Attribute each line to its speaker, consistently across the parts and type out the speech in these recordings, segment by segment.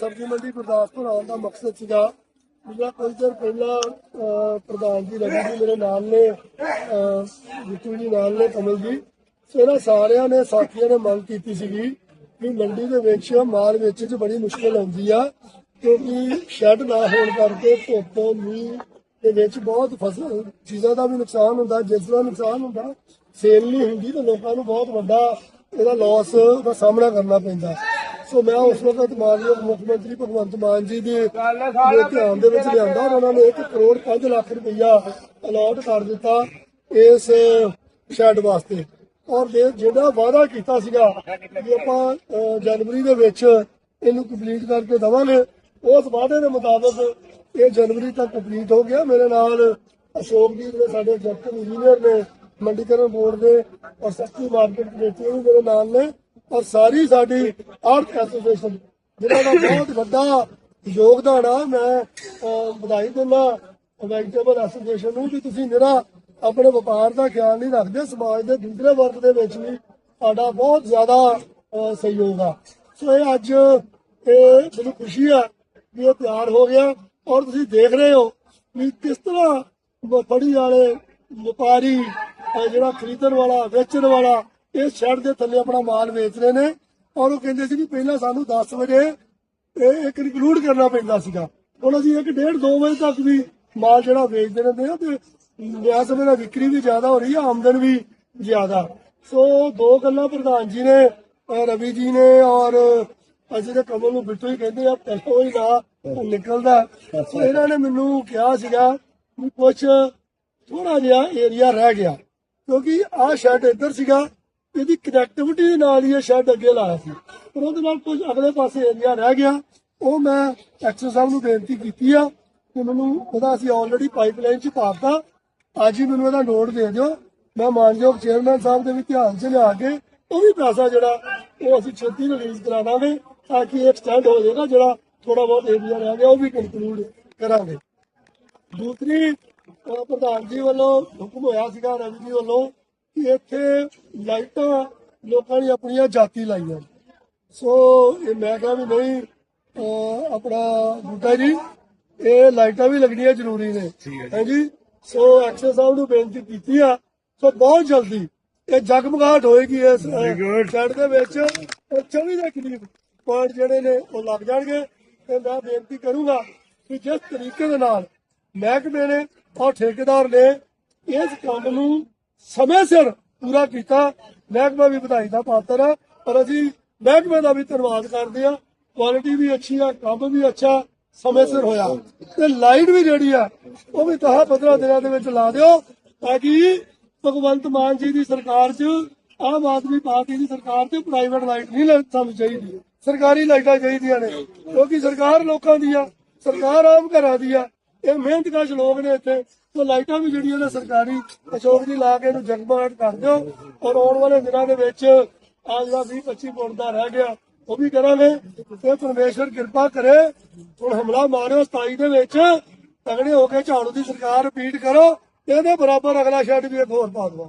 Speaker 1: ਸਬਜ਼ੀ ਮੰਡੀ ਗੁਰਦਾਸਪੁਰ ਆਉਣ ਦਾ ਮਕਸਦ ਸੀਗਾ। ਜਿਹੜਾ ਕੁਝ ਦਿਨ ਪਹਿਲਾਂ ਪ੍ਰਧਾਨ ਜੀ ਰਵੀ ਜੀ ਮੇਰੇ ਨਾਲ ਨੇ ਅਹ, ਬਿੱਟੂ ਜੀ ਨਾਲ ਨੇ ਕਮਲ ਜੀ। ਇਹਨਾਂ ਸਾਰਿਆਂ ਨੇ ਸਾਥੀਆਂ ਨੇ ਮੰਗ ਕੀਤੀ ਸੀਗੀ ਕਿ ਮੰਡੀ ਦੇ ਵਿੱਚ ਮਾਲ ਵੇਚਣ 'ਚ ਬੜੀ ਮੁਸ਼ਕਲ ਆਉਂਦੀ ਆ ਕਿਉਂਕਿ ਸ਼ੈੱਡ ਨਾ ਹੋਣ ਕਰਕੇ ਧੁੱਪ ਮੀਂਹ ਦੇ ਵਿੱਚ ਬਹੁਤ ਫਸਲ ਚੀਜ਼ਾਂ ਦਾ ਵੀ ਨੁਕਸਾਨ ਹੁੰਦਾ ਜਿਸ ਦਾ ਨੁਕਸਾਨ ਹੁੰਦਾ ਸੇਲ ਨਹੀਂ ਹੁੰਦੀ ਤਾਂ ਲੋਕਾਂ ਨੂੰ ਬਹੁਤ ਵੱਡਾ ਇਹਦਾ ਲਾਸ ਦਾ ਸਾਹਮਣਾ ਕਰਨਾ ਪੈਂਦਾ। ਸੋ ਮੈਂ ਉਸ ਵਕਤ ਮਾਨਯੋਗ ਮੁੱਖ ਮੰਤਰੀ ਭਗਵੰਤ ਮਾਨ ਜੀ ਦੇ ਦੇ ਧਿਆਨ ਦੇ ਵਿੱਚ ਲਿਆਂਦਾ ਔਰ ਉਹਨਾਂ ਨੇ 1 ਕਰੋੜ 5 ਲੱਖ ਰੁਪਈਆ ਅਲਾਟ ਕਰ ਦਿੱਤਾ ਇਸ ਸ਼ੈੱਡ ਵਾਸਤੇ। ਔਰ ਜਿਹੜਾ ਵਾਅਦਾ ਕੀਤਾ ਸੀਗਾ ਕਿ ਆਪਾਂ ਜਨਵਰੀ ਦੇ ਵਿੱਚ ਇਹਨੂੰ ਕੰਪਲੀਟ ਕਰਕੇ ਦਵਾਂਗੇ ਉਸ ਵਾਅਦੇ ਦੇ ਮੁਤਾਬਕ ਇਹ ਜਨਵਰੀ ਤੱਕ ਕੰਪਲੀਟ ਹੋ ਗਿਆ। ਮੇਰੇ ਨਾਲ ਅਸ਼ੋਕ ਜੀ ਜਿਹੜੇ ਸਾਡੇ ਐਗਜ਼ੈਕਟਿਵ ਇੰਜੀਨੀਅਰ ਨੇ ਮੰਡੀਕਰਨ ਬੋਰਡ ਦੇ ਔਰ ਸਸਤੀ ਮਾਰਕੀਟ ਕਮੇਟੀ ਵੀ ਮੇਰੇ ਨਾਲ ਨੇ। ਔਰ ਸਾਰੀ ਸਾਡੀ ਆਰਥ ਐਸੋਸੀਏਸ਼ਨ ਜਿਹਨਾਂ ਦਾ ਬਹੁਤ ਵੱਡਾ ਯੋਗਦਾਨ ਆ, ਮੈਂ ਵਧਾਈ ਦਿੰਦਾ ਵੈਜੀਟੇਬਲ ਐਸੋਸੀਏਸ਼ਨ ਨੂੰ ਵੀ ਤੁਸੀਂ ਮੇਰਾ ਆਪਣੇ ਵਪਾਰ ਦਾ ਖਿਆਲ ਨਹੀਂ ਰੱਖਦੇ, ਸਮਾਜ ਦੇ ਦੂਸਰੇ ਵਰਗ ਦੇ ਵਿੱਚ ਵੀ ਸਾਡਾ ਬਹੁਤ ਜ਼ਿਆਦਾ ਸਹਿਯੋਗ ਆ। ਸੋ ਇਹ ਅੱਜ ਇਹ ਮੈਨੂੰ ਖੁਸ਼ੀ ਆ ਕਿ ਇਹ ਤਿਆਰ ਹੋ ਗਿਆ ਔਰ ਤੁਸੀਂ ਦੇਖ ਰਹੇ ਹੋ ਵੀ ਕਿਸ ਤਰ੍ਹਾਂ ਬ- ਫੜੀ ਵਾਲੇ ਵਪਾਰੀ ਜਿਹੜਾ ਖਰੀਦਣ ਵਾਲਾ, ਵੇਚਣ ਵਾਲਾ ਇਹ ਸ਼ਹਿਰ ਦੇ ਥੱਲੇ ਆਪਣਾ ਮਾਲ ਵੇਚ ਰਹੇ ਨੇ ਔਰ ਉਹ ਕਹਿੰਦੇ ਸੀ ਵੀ ਪਹਿਲਾਂ ਸਾਨੂੰ 10 ਵਜੇ ਇਹ ਇੱਕ ਇਨਕਲੂਡ ਕਰਨਾ ਪੈਂਦਾ ਸੀਗਾ। ਹੁਣ ਅਸੀਂ 1:30 2 ਵਜੇ ਤੱਕ ਵੀ ਮਾਲ ਜਿਹੜਾ ਵੇਚਦੇ ਰਹਿੰਦੇ ਆ ਤੇ ਨਿਆ ਸਮੇਂ ਨਾਲ ਵਿਕਰੀ ਵੀ ਜ਼ਿਆਦਾ ਹੋ ਰਹੀ ਹੈ ਆਮਦਨ ਵੀ ਜ਼ਿਆਦਾ। ਸੋ ਦੋ ਗੱਲਾਂ ਪ੍ਰਧਾਨ ਜੀ ਨੇ ਰਵੀ ਜੀ ਨੇ ਔਰ ਅਸੀਂ ਤੇ ਕਮਲ ਨੂੰ ਬਿੱਟੂ ਹੀ ਕਹਿੰਦੇ ਆ, ਪਹਿਲਾਂ ਹੀ ਨਾ ਨਿਕਲਦਾ। ਸੋ ਇਹਨਾਂ ਨੇ ਮੈਨੂੰ ਕਿਹਾ ਸੀਗਾ ਵੀ ਕੁਛ ਥੋੜਾ ਜਿਹਾ ਏਰੀਆ ਰਹਿ ਗਿਆ, ਕਿਉਂਕਿ ਆਹ ਸ਼ੈਡ ਇੱਧਰ ਸੀਗਾ ਇਹਦੀ ਕਨੈਕਟੀਵਿਟੀ ਦੇ ਨਾਲ ਹੀ ਇਹ ਸ਼ੈੱਡ ਅੱਗੇ ਲਾਇਆ ਸੀ। ਪਰ ਉਹਦੇ ਨਾਲ ਕੁਝ ਅਗਲੇ ਪਾਸੇ ਏਰੀਆ ਰਹਿ ਗਿਆ। ਉਹ ਮੈਂ ਐਕਸਰ ਸਾਹਿਬ ਨੂੰ ਬੇਨਤੀ ਕੀਤੀ ਆ ਕਿ ਮੈਨੂੰ ਉਹਦਾ ਅਸੀਂ ਆਲਰੇਡੀ ਪਾਈਪਲਾਈਨ 'ਚ ਪਾਤਾ। ਅੱਜ ਹੀ ਮੈਨੂੰ ਇਹਦਾ ਨੋਟ ਦੇ ਦਿਓ। ਮੈਂ ਮਾਨਯੋਗ ਚੇਅਰਮੈਨ ਸਾਹਿਬ ਦੇ ਵੀ ਧਿਆਨ 'ਚ ਲਿਆ ਕੇ ਉਹ ਵੀ ਪੈਸਾ ਜਿਹੜਾ ਉਹ ਅਸੀਂ ਛੇਤੀ ਰਿਲੀਜ਼ ਕਰਾ ਦਾਂਗੇ ਤਾਂ ਕਿ ਐਕਸਟੈਂਡ ਹੋ ਜਾਏਗਾ, ਜਿਹੜਾ ਥੋੜਾ ਬਹੁਤ ਏਰੀਆ ਰਹਿ ਗਿਆ, ਉਹ ਵੀ ਕੰਕਲੂਡ ਕਰਾਂਗੇ। ਦੂਸਰੀ ਪ੍ਰਧਾਨ ਜੀ ਵੱਲੋਂ ਹੁਕਮ ਹੋਇਆ ਸੀਗਾ ਰਵੀ ਜੀ ਵੱਲੋਂ ਕਿ ਇੱਥੇ ਲਾਈਟਾਂ ਲੋਕਾਂ ਨੇ ਆਪਣੀਆਂ ਜਾਤੀ ਲਾਈਆਂ। ਸੋ ਇਹ ਮੈਂ ਕਿਹਾ ਵੀ ਨਹੀਂ ਆਪਣਾ ਬੂਟਾ ਜੀ ਇਹ ਲਾਈਟਾਂ ਵੀ ਲੱਗਣੀਆਂ ਜ਼ਰੂਰੀ ਨੇ। ਹਾਂਜੀ ਸੋ ਐਕਸਰ ਸਾਹਿਬ ਨੂੰ ਬੇਨਤੀ ਕੀਤੀ ਆ ਸੋ ਬਹੁਤ ਜਲਦੀ ਇਹ ਜਗਮਗਾਹਟ ਹੋਏਗੀ ਇਸ ਸ਼ਹਿਰ ਦੇ ਵਿੱਚ। ਔਰ 24 ਦੇ ਕਰੀਬ ਪੁਆਇੰਟ ਜਿਹੜੇ ਨੇ ਉਹ ਲੱਗ ਜਾਣਗੇ। ਤੇ ਮੈਂ ਬੇਨਤੀ ਕਰੂੰਗਾ ਕਿ ਜਿਸ ਤਰੀਕੇ ਦੇ ਨਾਲ ਮਹਿਕਮੇ ਨੇ ਔਰ ਠੇਕੇਦਾਰ ਨੇ ਇਸ ਕੰਮ ਨੂੰ ਸਮੇਂ ਸਿਰ ਪੂਰਾ ਕੀਤਾ। ਮਹਿਕਮਾ ਵੀ ਵਧਾਈ ਦਾ ਪਾਤਰ ਹੈ ਪਰ ਅਸੀਂ ਮਹਿਕਮੇ ਦਾ ਵੀ ਧੰਨਵਾਦ ਕਰਦੇ ਆ ਕੁਆਲਿਟੀ ਵੀ ਅੱਛੀ ਆ, ਕੰਮ ਵੀ ਅੱਛਾ, ਸਮੇਂ ਸਿਰ ਹੋਇਆ। ਤੇ ਲਾਈਟ ਵੀ ਜਿਹੜੀ ਆ, ਉਹ ਵੀ ਤਹਾ 15 ਦਿਨਾਂ ਦੇ ਵਿੱਚ ਲਾ ਦਿਓ, ਤਾਂ ਕਿ ਭਗਵੰਤ ਮਾਨ ਜੀ ਦੀ ਸਰਕਾਰ 'ਚ, ਆਮ ਆਦਮੀ ਪਾਰਟੀ ਦੀ ਸਰਕਾਰ 'ਚ ਪ੍ਰਾਈਵੇਟ ਲਾਈਟ ਨਹੀਂ ਸਾਨੂੰ ਚਾਹੀਦੀ। ਸਰਕਾਰੀ ਲਾਈਟਾਂ ਚਾਹੀਦੀਆਂ ਨੇ, ਕਿਉਂਕਿ ਸਰਕਾਰ ਲੋਕਾਂ ਦੀ ਆ ਸਰਕਾਰ ਆਮ ਘਰਾਂ ਦੀ ਆ। ਇਹ ਮਿਹਨਤਕਸ਼ ਲੋਕ ਨੇ ਇੱਥੇ। ਸੋ ਲਾਈਟਾਂ ਵੀ ਜਿਹੜੀਆਂ ਨੇ ਸਰਕਾਰੀ ਅਸ਼ੋਕ ਜੀ ਲਾ ਕੇ ਇਹਨੂੰ ਜਗਮਗਾਟ ਕਰ ਦਿਓ। ਔਰ ਆਉਣ ਵਾਲੇ ਦਿਨਾਂ ਦੇ ਵਿੱਚ ਆ ਜਿਹੜਾ 20 25 ਫੁੱਟ ਦਾ ਰਹਿ ਗਿਆ ਉਹ ਵੀ ਕਰਾਂਗੇ। ਤੇ ਪਰਮੇਸ਼ਰ ਕਿਰਪਾ ਕਰੇ ਹੁਣ ਹਮਲਾ ਮਾਰਿਓ 27 ਦੇ ਵਿੱਚ ਤਗੜੇ ਹੋ ਕੇ ਝਾੜੂ ਦੀ ਸਰਕਾਰ ਰਿਪੀਟ ਕਰੋ ਇਹਦੇ ਬਰਾਬਰ ਅਗਲਾ ਸ਼ੈਡ ਵੀ ਇੱਕ ਹੋਰ ਪਾ ਦਵਾ।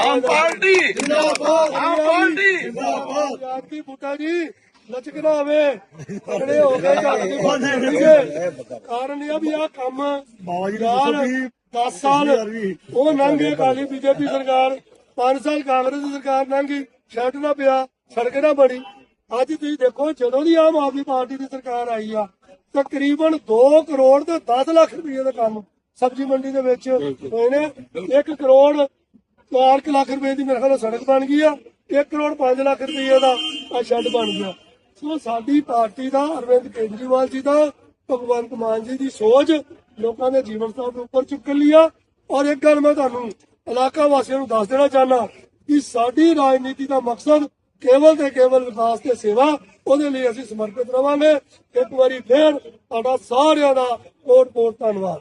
Speaker 2: ਆਮ ਪਾਰਟੀ!
Speaker 1: ਜਿੰਦਾਬਾਦ
Speaker 2: ਆਮ ਪਾਰਟੀ!
Speaker 1: ਜਿੰਦਾਬਾਦ ਯਾਦਕੀ ਬੁੱਟਾ ਜੀ। ਲਚਕਣਾ ਹੋਵੇ ਤਗੜੇ ਹੋ ਕੇ ਝਾੜੂ ਦੀ ਸਰਕਾਰ ਕਾਰਨ ਇਹ ਆ ਵੀ ਆ ਕੰਮ ਬਾਬਾ ਜੀ 10 ਸਾਲ ਉਹ ਲੰਘੇ ਕਾਲੀ ਬੀਜੇਪੀ ਸਰਕਾਰ 5 ਸਾਲ ਕਾਂਗਰਸ ਦੀ ਸਰਕਾਰ ਲੰਘੀ ਛੱਡ ਨਾ ਪਿਆ ਸੜਕ ਨਾ ਬਣੀ। ਅੱਜ ਤੁਸੀਂ ਦੇਖੋ ਜਦੋਂ ਦੀ ਆਮ ਆਦਮੀ ਪਾਰਟੀ ਦੀ ਸਰਕਾਰ ਆਈ ਆ ਤਕਰੀਬਨ 2 ਕਰੋੜ ਤੇ 10 ਲੱਖ ਰੁਪਏ ਦਾ ਕੰਮ ਸਬਜ਼ੀ ਮੰਡੀ ਦੇ ਵਿੱਚ ਹੋਏ ਨੇ। 1 ਕਰੋੜ 4 ਲੱਖ ਰੁਪਏ ਦੀ ਮੇਰੇ ਖਿਆਲ ਸੜਕ ਬਣ ਗਈ ਆ 1 ਕਰੋੜ 5 ਲੱਖ ਰੁਪਏ ਦਾ ਆ ਸ਼ੈੱਡ ਬਣ ਗਿਆ। ਸੋ ਸਾਡੀ ਪਾਰਟੀ ਦਾ, ਅਰਵਿੰਦ ਕੇਜਰੀਵਾਲ ਜੀ ਦਾ, ਭਗਵੰਤ ਮਾਨ ਜੀ ਦੀ ਸੋਚ ਲੋਕਾਂ ਦੇ ਜੀਵਨ ਸਤਰ ਨੂੰ ਉੱਪਰ ਚੁੱਕ ਲਈ ਔਰ ਇੱਕ ਗੱਲ ਮੈਂ ਤੁਹਾਨੂੰ ਇਲਾਕਾ ਵਾਸੀਆਂ ਨੂੰ ਦੱਸ ਦੇਣਾ ਚਾਹਨਾ ਕਿ ਸਾਡੀ ਰਾਜਨੀਤੀ ਦਾ ਮਕਸਦ ਕੇਵਲ ਤੇ ਕੇਵਲ ਵਿਕਾਸ ਤੇ ਸੇਵਾ, ਉਹਦੇ ਲਈ ਅਸੀਂ ਸਮਰਪਿਤ ਰਵਾਂਗੇ। ਇੱਕ ਵਾਰੀ ਫੇਰ ਤੁਹਾਡਾ ਸਾਰਿਆਂ ਦਾ ਕੋਟ ਕੋਟ ਧੰਨਵਾਦ।